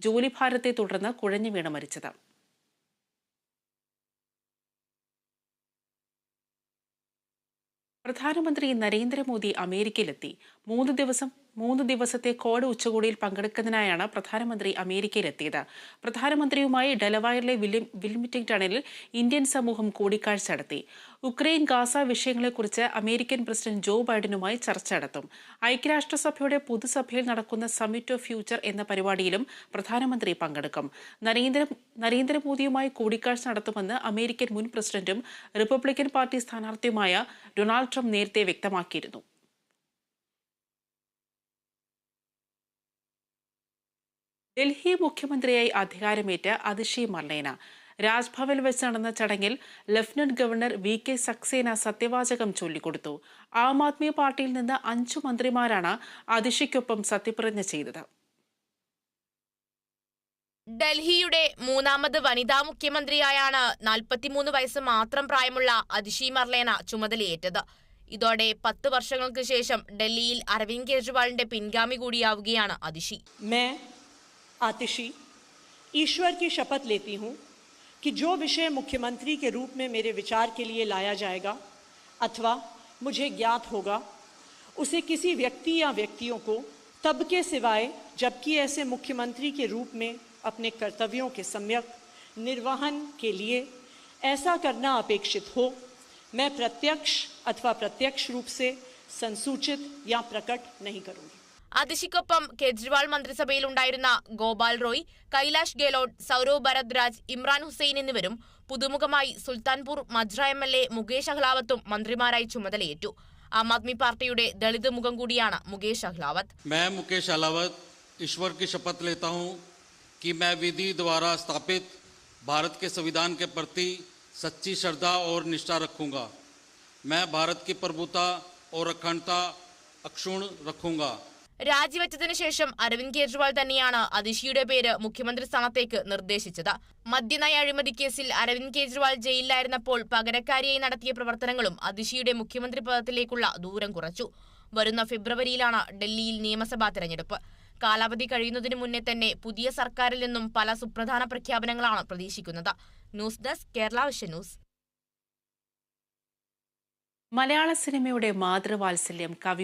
ജോലിഭാരത്തെ തുടർന്ന് കുഴഞ്ഞു വീണ് മരിച്ചത്. പ്രധാനമന്ത്രി നരേന്ദ്രമോദി അമേരിക്കയിലെത്തി. മൂന്ന് ദിവസം മൂന്ന് ദിവസത്തെ കോഡ് ഉച്ചകോടിയിൽ പങ്കെടുക്കുന്നതിനായാണ് പ്രധാനമന്ത്രി അമേരിക്കയിലെത്തിയത്. പ്രധാനമന്ത്രിയുമായി ഡെലവായറിലെ വിൽമിറ്റിംഗ് ടണലിൽ ഇന്ത്യൻ സമൂഹം കൂടിക്കാഴ്ച നടത്തി. ഉക്രൈൻ ഗാസ വിഷയങ്ങളെക്കുറിച്ച് അമേരിക്കൻ പ്രസിഡന്റ് ജോ ബൈഡനുമായി ചർച്ച നടത്തും. ഐക്യരാഷ്ട്രസഭയുടെ പൊതുസഭയിൽ നടക്കുന്ന സമ്മിറ്റ് ഓഫ് ഫ്യൂച്ചർ എന്ന പരിപാടിയിലും പ്രധാനമന്ത്രി പങ്കെടുക്കും. നരേന്ദ്ര നരേന്ദ്രമോദിയുമായി കൂടിക്കാഴ്ച നടത്തുമെന്ന് അമേരിക്കൻ മുൻ പ്രസിഡന്റും റിപ്പബ്ലിക്കൻ പാർട്ടി സ്ഥാനാർത്ഥിയുമായ ഡൊണാൾഡ് ട്രംപ് നേരത്തെ വ്യക്തമാക്കിയിരുന്നു. ഡൽഹി മുഖ്യമന്ത്രിയായി അധികാരമേറ്റ അതിഷി മർലേന രാജ്ഭവനിൽ വെച്ച് നടന്ന ചടങ്ങിൽ lieutenant governor V K Saxena സത്യവാചകം ചൊല്ലിക്കൊടുത്തു. ആം ആദ്മി പാർട്ടിയിൽ നിന്ന് അഞ്ചു മന്ത്രിമാരാണ് അതിഷിക്കൊപ്പം സത്യപ്രതിജ്ഞ ചെയ്തത്. ഡൽഹിയുടെ മൂന്നാമത് വനിതാ മുഖ്യമന്ത്രിയായാണ് നാൽപ്പത്തിമൂന്ന് വയസ്സ് മാത്രം പ്രായമുള്ള അതിഷി മർലേന ചുമതലയേറ്റത്. ഇതോടെ പത്ത് വർഷങ്ങൾക്ക് ശേഷം ഡൽഹിയിൽ അരവിന്ദ് കെജ്രിവാളിന്റെ പിൻഗാമി കൂടിയാവുകയാണ് അതിഷി. आतिशी, ईश्वर की शपथ लेती हूँ कि जो विषय मुख्यमंत्री के रूप में मेरे विचार के लिए लाया जाएगा अथवा मुझे ज्ञात होगा, उसे किसी व्यक्ति या व्यक्तियों को तब के सिवाय जबकि ऐसे मुख्यमंत्री के रूप में अपने कर्तव्यों के सम्यक निर्वहन के लिए ऐसा करना अपेक्षित हो, मैं प्रत्यक्ष अथवा प्रत्यक्ष रूप से संसूचित या प्रकट नहीं करूँगी। അതിഷിക്കൊപ്പം കെജ്രിവാൾ മന്ത്രിസഭയിൽ ഉണ്ടായിരുന്ന ഗോപാൽ റോയ് കൈലാഷ് ഗെഹ്ലോട്ട് സൗരവ് ഭരദ്രാജ് ഇമ്രാൻ ഹുസൈൻ എന്നിവരും പുതുമുഖമായി Sultanpur Majra M L A Mukesh അഹ്ലാവത്തും മന്ത്രിമാരായി ചുമതലയേറ്റു ആം ആദ്മി പാർട്ടിയുടെ ദളിത് മുഖം കൂടിയാണ് മുകേഷ് അഹ്ലാവത്ത് मैं मुकेश अलावत ईश्वर की शपथ लेता हूं कि मैं विधि द्वारा स्थापित भारत के संविधान के प्रति सच्ची श्रद्धा और निष्ठा रखूंगा मैं भारत की प्रभुता और अखंडता अक्षुण रखूंगा രാജിവെച്ചതിനു ശേഷം അരവിന്ദ് കെജ്രിവാൾ തന്നെയാണ് അതിഷിയുടെ പേര് മുഖ്യമന്ത്രി സ്ഥാനത്തേക്ക് നിർദ്ദേശിച്ചത്. മദ്യനയ അഴിമതി കേസിൽ അരവിന്ദ് കെജ്രിവാൾ ജയിലിലായിരുന്നപ്പോൾ പകരക്കാരിയായി നടത്തിയ പ്രവർത്തനങ്ങളും അതിഷിയുടെ മുഖ്യമന്ത്രി പദത്തിലേക്കുള്ള ദൂരം കുറച്ചു. വരുന്ന ഫെബ്രുവരിയിലാണ് ഡൽഹിയിൽ നിയമസഭാ തെരഞ്ഞെടുപ്പ്. കാലാവധി കഴിയുന്നതിന് മുന്നേ തന്നെ പുതിയ സർക്കാരിൽ നിന്നും പല സുപ്രധാന പ്രഖ്യാപനങ്ങളാണ് പ്രതീക്ഷിക്കുന്നത്. News desk Kerala vision news. മലയാള സിനിമയുടെ മാതൃവാത്സല്യം കവി